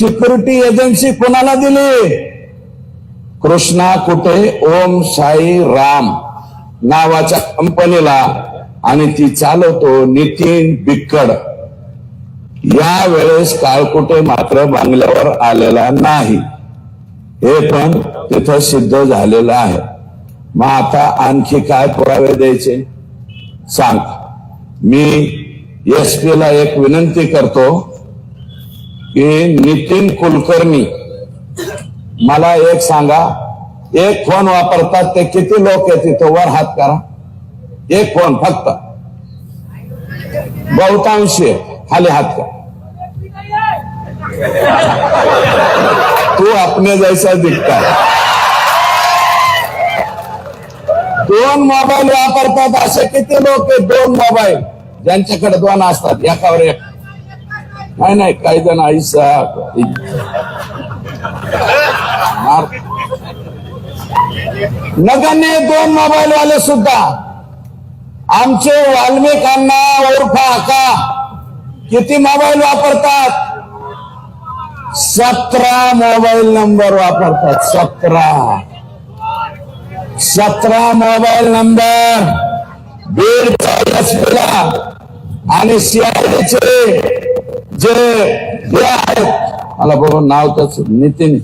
Security agency कोणाला दिली? कृष्णा कुठे? ओम साई राम नावाच्या कंपनीला. आणि ती चालवतो नितीन बिक्कड. या वेळेस काळकुटे मात्र बांगल्यावर आलेला नाही. हे पण तिथं सिद्ध झालेलं आहे. मग आता आणखी काय पुरावे द्यायचे? सांग. मी एस ला एक विनंती करतो. की नितीन कुलकर्णी. मला एक सांगा एक फोन वापरतात ते किती लोक आहेत तिथं वर हात करा. एक फोन फक्त. बहुतांश आहे. खाली हात करा. तू अपने जैसा दिखता दोन मोबाईल वापरतात असे किती लोक आहेत? दोन मोबाईल ज्यांच्याकडे दोन असतात एकावर एक. नाही नाही काही जण आईसा नगण्य दोन मोबाईल वाले सुद्धा. आमचे वाल्मिकांना ओरफा आका किती मोबाईल वापरतात? सतरा मोबाईल नंबर वापरतात. सतरा. सतरा मोबाईल नंबर. बीडचा आणि सीआयडीचे जे हे आहेत. मला बघून नाव त्याच नितीन.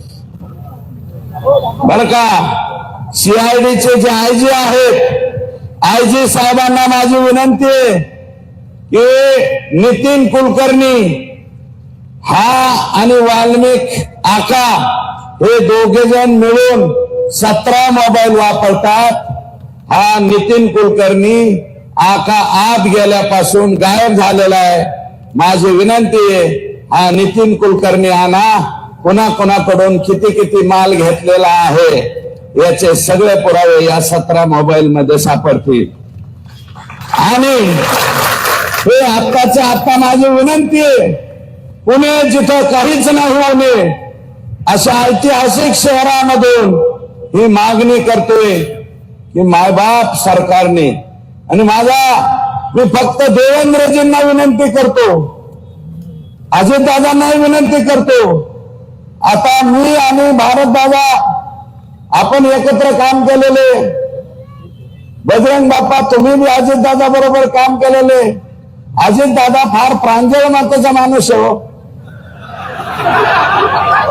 बर का? सीआयडीचे जे आयजी आहेत आयजी साहेबांना माझी विनंती आहे की नितीन कुलकर्णी हा आणि वाल्मिक आका हे दोघे जण मिळून सतरा मोबाईल वापरतात. हा नितीन कुलकर्णी आका आत गेल्यापासून गायब झालेला आहे. माझी विनंती आहे हा नितीन कुलकर्णी आणा. कोणा कोणाकडून किती किती माल घेतलेला आहे याचे सगळे पुरावे या सतरा मोबाईल मध्ये सापडतील. आणि हे आत्ताच्या आत्ता माझी विनंती आहे पुणे जिथं काहीच नाही होणे अशा ऐतिहासिक शहरामधून ही मागणी करतोय की मायबाप सरकारने आणि माझा मी फक्त देवेंद्रजींना विनंती करतो. अजितदादांनाही विनंती करतो. आता मी आणि भारत दादा आपण एकत्र काम केलेले. बजरंग बाप्पा तुम्ही बी अजितदादा बरोबर काम केलेले. अजितदादा फार प्रांजळ मताचा माणूस हो.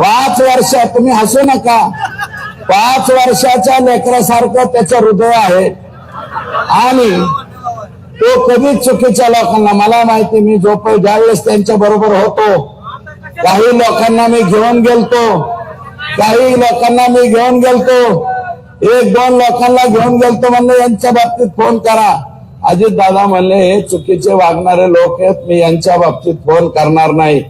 पाच वर्ष तुम्ही हसू नका. पाच वर्षाच्या लेकरासारखं त्याचं हृदय आहे. आणि तो कधीच चुकीच्या लोकांना मला माहिती मी झोप ज्यावेळेस त्यांच्या बरोबर होतो काही लोकांना मी घेऊन गेलतो काही लोकांना मी घेऊन गेलतो एक दोन लोकांना घेऊन गेलतो म्हणले यांच्या बाबतीत फोन करा. अजित दादा म्हणले हे चुकीचे वागणारे लोक आहेत मी यांच्या बाबतीत फोन करणार नाही.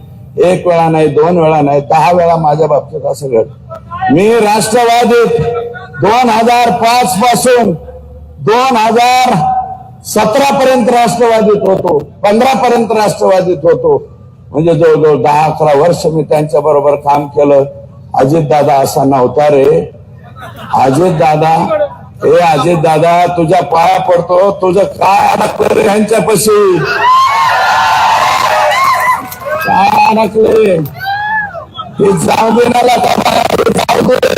एक वेळा नाही दोन वेळा नाही दहा वेळा माझ्या बाबतीत असं घड मी राष्ट्रवादीत दोन हजार पाच पासून दोन हजार सतरा पर्यंत राष्ट्रवादीत होतो पंधरा पर्यंत राष्ट्रवादीत होतो. म्हणजे जवळजवळ दहा अकरा वर्ष मी त्यांच्या बरोबर काम केलं. अजित दादा असा नव्हता रे. अजित दादा हे अजित दादा तुझ्या पाया पडतो तुझं काय अडकलं रे ह्यांच्यापाशी? काय अडकले हे जाऊ दे बाबा, जाऊ दे.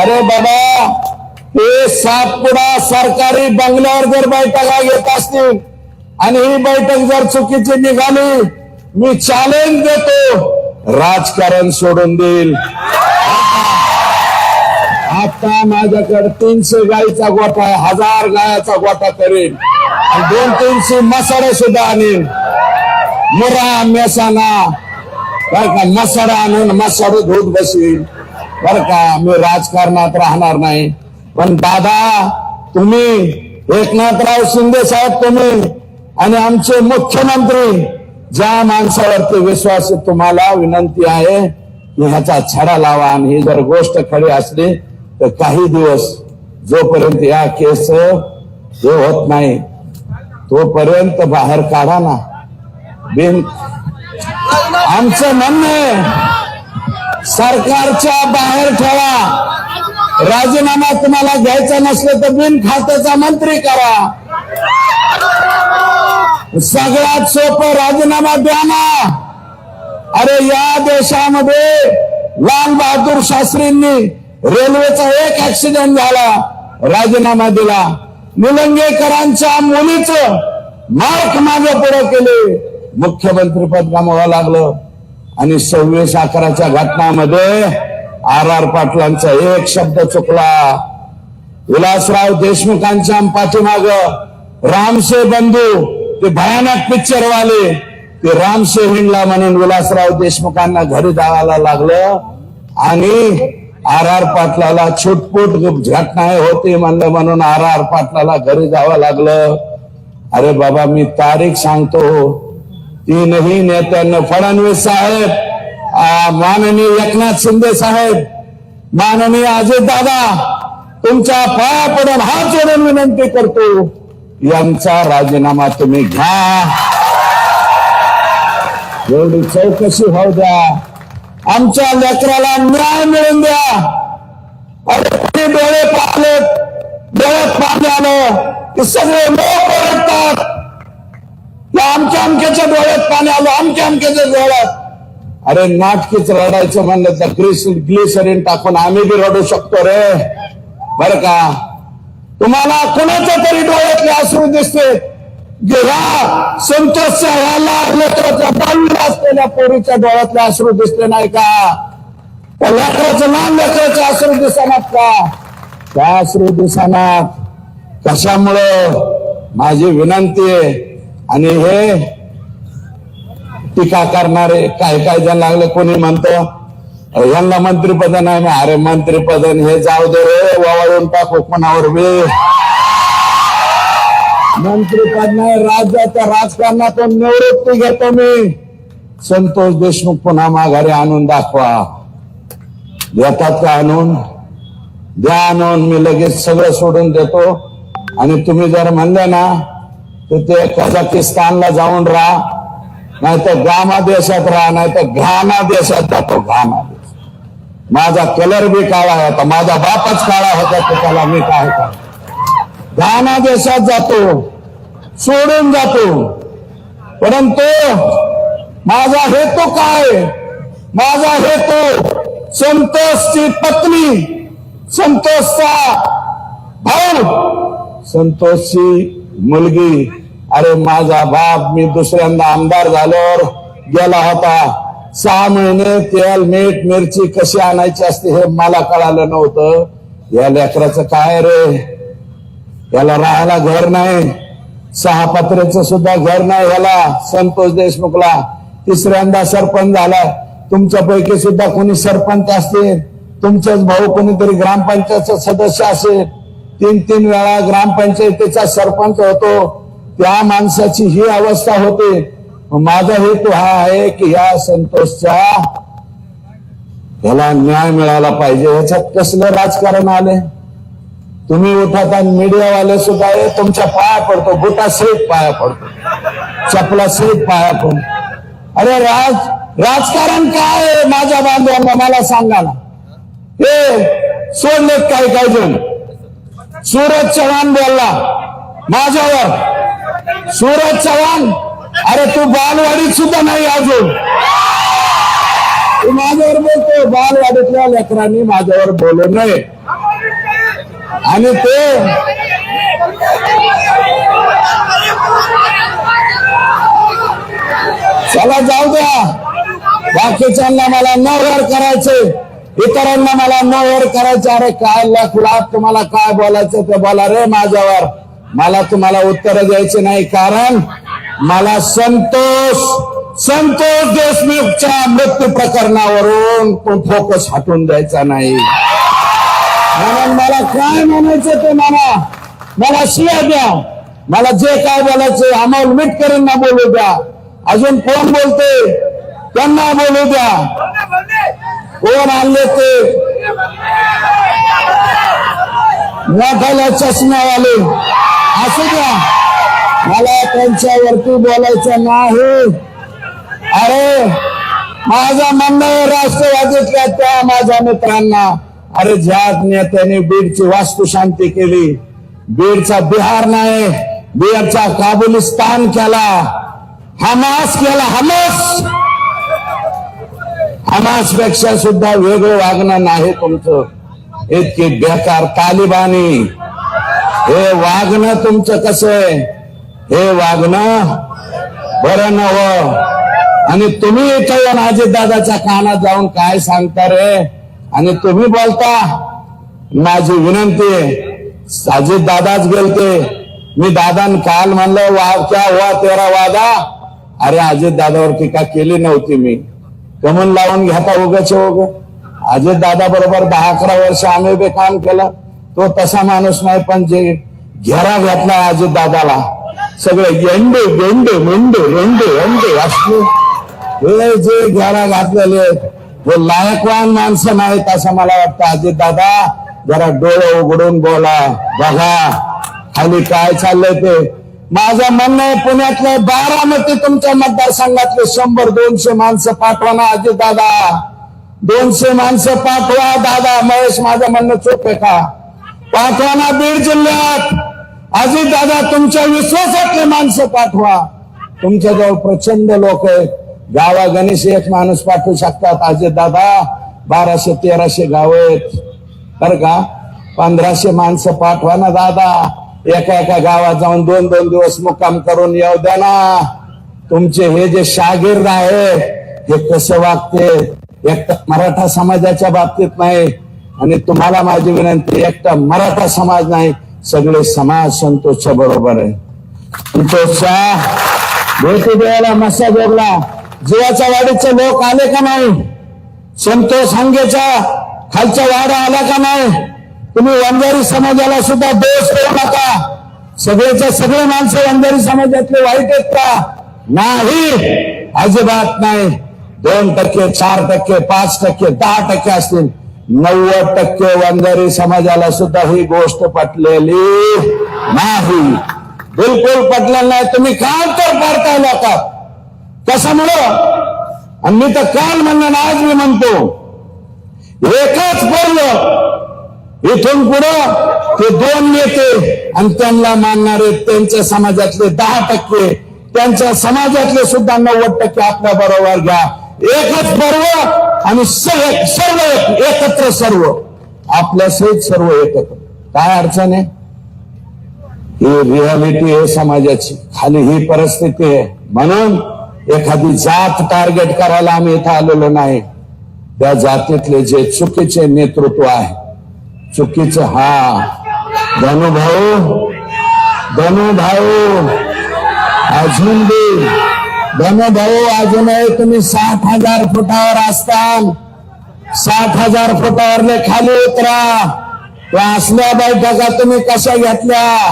अरे बाबा हे सातपुडा सरकारी बंगल्यावर जर बैठका घेत असतील आणि ही बैठक जर चुकीची निघाली मी चॅलेंज देतो. राजकारण सोडून देईल. आता माझ्याकडे तीनशे गाईचा गोठा आहे हजार गायाचा गोठा करेन. दोन तीनशे मसाडे सुद्धा आणेन. मुरा मेसाना बर का मसाडा आणून मसाडू धुत बसीन बर का मी राजकारणात राहणार नाही. पण दादा तुम्ही एकनाथराव शिंदे साहेब तुम्ही आणि आमचे मुख्यमंत्री ज्या माणसावरती विश्वास तुम्हाला विनंती आहे की ह्याचा छडा लावा आणि ही जर गोष्ट खरी असली तर काही दिवस जोपर्यंत या केस हे होत नाही तोपर्यंत बाहेर काढा ना. बिन आमचं म्हणणं सरकारच्या बाहेर ठेवा. राजीनामा तुम्हाला घ्यायचा नसलं तर बिन खात्याचा मंत्री करा. सगळ्यात सोपं राजीनामा द्या ना. अरे या देशामध्ये लाल बहादूर शास्त्रींनी रेल्वेचा एक ऍक्सिडेंट झाला. राजीनामा दिला. निलंगेकरांच्या मुलीच मार्क मागे पुढे केले. मुख्यमंत्री पद गमावं लागलं. आणि सव्वीस अकराच्या घटनामध्ये आर आर पाटलांचा एक शब्द चुकला. विलासराव देशमुखांच्या पाठीमाग रामसे बंधू ते भयानक पिक्चर वाले ते रामशे हिंडला म्हणून विलासराव देशमुखांना घरी जावायला लागलं. आणि आर आर पाटलाला छुटपूट घटना होती म्हणलं म्हणून आर आर पाटलाला घरी जावं लागलं. अरे बाबा मी तारीख सांगतो. तीनही नेत्यांना फडणवीस साहेब माननीय एकनाथ शिंदे साहेब माननीय अजित दादा तुमच्या पाया पडून हात जोडून विनंती करतो यांचा राजीनामा तुम्ही घ्या. एवढी चौकशी होऊ द्या. आमच्या लेकराला न्याय मिळून द्या. अरे डोळे पाहले डोळ्यात पाणी आलं की सगळे लोक ओरडतात की आमच्या अमक्याच्या डोळ्यात पाणी आलं आमच्या अमक्याच्या डोळ्यात. अरे नाटकीच रडायचं म्हणलं तर ग्लिस ग्लिसरीन टाकून आम्ही बी रडू शकतो रे. बर का? तुम्हाला कुणाच्या तरी डोळ्यातले अश्रू दिसते? की संतोषच्या ह्या लेकराच्या बाजूला असलेल्या पोरीच्या डोळ्यातले अश्रू दिसले नाही का? त्या लेकराचं लहान लेकराचे अश्रू दिसणार का? त्या अश्रू दिसणार कशामुळं? माझी विनंती आहे. आणि हे टीका करणारे काय काय जण लागले? कोणी म्हणतो यांना मंत्रीपद नाही. अरे मंत्रीपद हे जाऊ दे रे वावळून टाकू कोणावर वेळ. मंत्रीपद नाही राज्याच्या राजकारणातून निवृत्ती घेतो मी. संतोष देशमुख पुन्हा माघारी आणून दाखवा. देतात का आणून? द्या आणून मी लगेच सगळं सोडून देतो. आणि तुम्ही जर म्हणले ना तर ते कझाकिस्तानला जाऊन राहा. नाही तर गामा देशात राहा नाही तर घाना देशात जातो घाना देश माझा कलर बी काळा होता माझा बापच काळा होता तो त्याला मी काय काय घाना देशात जातो सोडून जातो. परंतु माझा हेतू काय? माझा हेतू संतोषची पत्नी संतोषचा भाऊ संतोषची मुलगी. अरे माझा बाप मी दुसऱ्यांदा आमदार झाल्यावर गेला होता. सहा महिने तेल मीठ मिरची कशी आणायची असते हे मला कळालं नव्हतं. या लेकराचं काय रे? याला राहायला घर नाही. सहा पत्र्याचं सुद्धा घर नाही याला संतोष देशमुखला. तिसऱ्यांदा सरपंच झालाय. तुमच्यापैकी सुद्धा कोणी सरपंच असतील? तुमचाच भाऊ कोणीतरी ग्रामपंचायतचा सदस्य असेल? तीन तीन वेळा ग्रामपंचायतीचा सरपंच होतो. त्या माणसाची ही अवस्था होते. माझा हेतू हा आहे की या संतोषच्या त्याला न्याय मिळाला पाहिजे. ह्याच्यात कसलं राजकारण आले तुम्ही उठत आणि मीडियावाले सुद्धा हे तुमच्या पाया पडतो. बुटा सहित पाया पडतो. चपला सहित पाया पडतो. अरे राज राजकारण काय आहे माझ्या बांधवांना? मला सांगा ना. हे सोडलेत काही काही जण. सूरज चव्हाण बोलला माझ्यावर सूरज चव्हाण अरे तू बालवाडीत सुद्धा नाही अजून. तू माझ्यावर बोलतो बालवाडीतल्या लेकरांनी माझ्यावर बोलू नये. आणि ते चला जाऊ द्या. बाकीच्यांना मला न करायचे. इतरांना मला न करायचे. अरे काय लाख तुम्हाला काय बोलायचं ते बोला रे माझ्यावर. मला तुम्हाला उत्तर द्यायचे नाही कारण मला संतोष संतोष देशमुखच्या मृत्यू प्रकरणावरून तो फोकस हटवून द्यायचा नाही. म्हणून मला काय म्हणायचं ते मला मला शिया द्या. मला जे काय बोलायचं अमोल मिटकरींना बोलू द्या. अजून कोण बोलते? त्यांना बोलू द्या. कोण आणले ते? मोठ्याला आले असू द्या. मला त्यांच्यावरती बोलायचं नाही. अरे माझा म्हणणं राष्ट्रवादीतल्या त्या माझ्या मित्रांना अरे ज्या नेत्याने बीडची वास्तुशांती केली. बीडचा बिहार नाही बीडचा काबुलिस्तान केला. हमास केला हमास. हमासपेक्षा सुद्धा वेगळं वागणं नाही तुमचं. इतकी बेकार तालिबानी. हे वागणं तुमचं कसं आहे? हे वागणं बरं नव आणि तुम्ही इथं येऊन अजित दादाच्या कानात जाऊन काय सांगता रे? आणि तुम्ही बोलता माझी विनंती अजित दादाच गेलते. मी दादान काल म्हणलं वा क्या हुआ तेरा वादा. अरे अजित दादावर टीका केली नव्हती मी? कमन लावून घेता उगाच उग. अजित दादा बरोबर दहा अकरा वर्ष आम्ही बी काम केलं. तो तसा माणूस नाही पण जे घेरा घातला अजित दादाला सगळे गेंडे गेंडे मेंडे रेंडे अंडे असले. हे जे घेरा घातलेले हे लायकवान माणसं नाहीत असं मला वाटतं. अजित दादा जरा डोळे उघडून बोला. बघा खाली काय चाललंय ते. माझं म्हणणं आहे पुण्यातले बारामती तुमच्या मतदारसंघातले शंभर दोनशे माणसं पाठवा ना अजित दादा दोनशे माणसं पाठवा दादा. महेश माझं म्हणणं चोप आहे का? पाठवा ना बीड जिल्ह्यात. अजित दादा तुमच्या विश्वासातले माणसं पाठवा. तुमच्याजवळ प्रचंड लोक आहेत. गावा गणेश एक माणूस पाठवू शकतात. अजित दादा बाराशे तेराशे गाव आहेत. बर का? पंधराशे माणसं पाठवा ना दादा. एका एका गावात जाऊन दोन दोन दिवस मुक्काम करून येऊ द्या ना. तुमचे हे जे शागिर्द आहे हे कसं वागते? एकटा मराठा समाजाच्या बाबतीत नाही आणि तुम्हाला माझी विनंती एकटा मराठा समाज नाही सगळे समाज संतोषच्या बरोबर आहे. संतोषच्या भेटी द्यायला मसा जोडला जीवाच्या वाडीचे लोक आले का नाही? संतोष हंगेचा खालच्या वाडा आला का नाही? तुम्ही वंजारी समाजाला सुद्धा दोष देऊ नका. सगळेच्या सगळे माणसं वंजारी समाजातले वाईट आहेत का? नाही अजिबात नाही. दोन टक्के चार टक्के पाच टक्के दहा टक्के असतील. नव्वद टक्के वंजारी समाजाला सुद्धा ही गोष्ट पटलेली नाही. बिलकुल पटलेलं नाही. तुम्ही काय तर पाडताय लोकात कशामुळं आणि मी तर काल म्हणलं ना आज मी म्हणतो. एकच बोललो इथून पुढं ते दोन नेते आणि त्यांना मानणारे त्यांच्या समाजातले दहा टक्के त्यांच्या समाजातले सुद्धा नव्वद टक्के आपल्या बरोबर घ्या. एकच पर्व आणि सर्व सर्व एकत्र सर्व. आपल्या सहित सर्व एकत्र. काय अडचण आहे? ही रियालिटी आहे समाजाची. खाली ही परिस्थिती आहे. म्हणून एखादी जात टार्गेट करायला आम्ही इथं आलेलो नाही. त्या जातीतले जे चुकीचे नेतृत्व आहे चुकीचं हा. धनुभाऊ धनुभाऊ अजून बी. धनुभाऊ अजूनही तुम्ही साठ हजार फुटावर असताल. साठ हजार फुटावरले खाली उतरा. त्या असल्या बैठका तुम्ही कशा घेतल्या?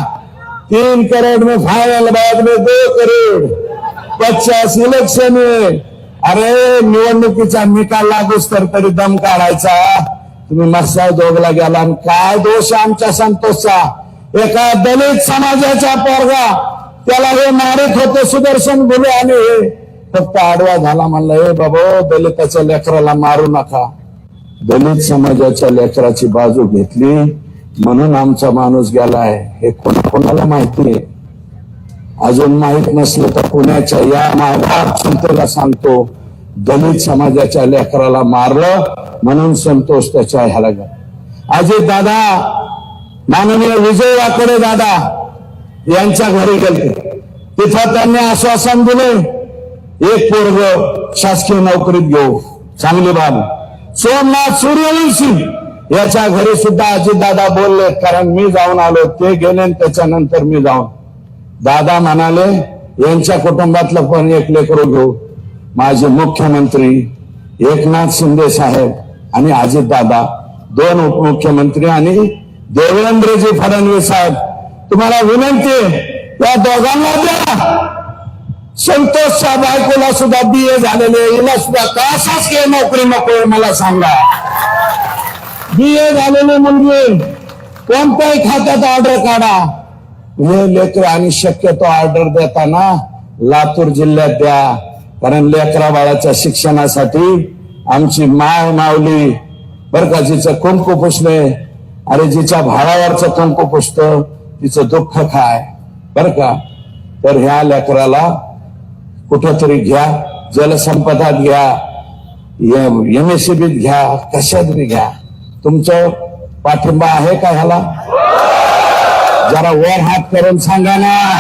तीन करोड मी फायनल बाद मी दो करोड पचास इलेक्शन अरे निवडणुकीचा निकाल लागूच तर तरी दम काढायचा. तुम्ही मस्सा दोघला गेला आणि काय दोष आमच्या संतोषचा? एका दलित समाजाचा पोरगा त्याला हे मारत होते सुदर्शन बोलू आले हे. फक्त आडवा झाला म्हणला हे बाबा दलिताच्या लेकराला मारू नका. दलित समाजाच्या लेकराची बाजू घेतली. म्हणून आमचा माणूस गेलाय. हे कोणा कोणाला माहिती आहे? अजून माहीत नसलं तर पुण्याच्या या मागात संतेला सांगतो दलित समाजाच्या लेकराला मारलं म्हणून संतोष त्याच्या ह्याला गेला. अजित दादा माननीय विजय वाकडे दादा. यांच्या घरी गेलते तिथं त्यांनी आश्वासन दिले एक पोरग शासकीय नोकरीत घेऊ चांगली बाब सोमनाथ सूर्यवंशी. याच्या घरी सुद्धा अजितदादा बोलले कारण मी जाऊन आलो ते गेले आणि त्याच्यानंतर मी जाऊन. दादा म्हणाले यांच्या कुटुंबातलं पण एक लेकरू घेऊ. माझे मुख्यमंत्री एकनाथ शिंदे साहेब आणि अजितदादा दोन उपमुख्यमंत्री आणि देवेंद्रजी फडणवीस साहेब तुम्हाला विनंती या दोघांना द्या. संतोषच्या बायकोला सुद्धा बी ए झालेले हिला सुद्धा कशाच के नोकरी नको मला सांगा. बी ए झालेली मुलगी कोणत्याही खात्यात ऑर्डर काढा. हे लेकर आणि शक्यतो ऑर्डर देताना लातूर जिल्ह्यात द्या. कारण लेकरा बाळाच्या शिक्षणासाठी आमची माय मावली बर का जिचं कुंकू पुसले अरे जिच्या भावावरचं कुंकू पुसतं तिचं दुःख काय? बर का? तर ह्या लेकराला कुठंतरी घ्या जलसंपदात घ्या एम एस घ्या कशात बी घ्या. तुमचं पाठिंबा आहे का ह्याला? जरा वर हात करून सांगा ना.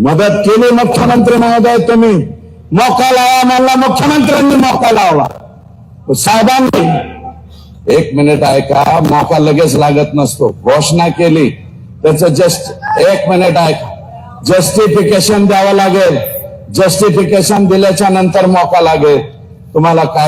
मदत केली मुख्यमंत्री महोदय तुम्ही. मोका लावा म्हणला मुख्यमंत्र्यांनी मोका लावला. साहेबांनी एक मिनिट ऐका मोका लगेच लागत नसतो. घोषणा केली त्याचं जस्ट एक मिनिट ऐका. जस्टिफिकेशन द्यावं लागेल. जस्टिफिकेशन दिल्याच्या नंतर मोका लागेल. तुम्हाला काय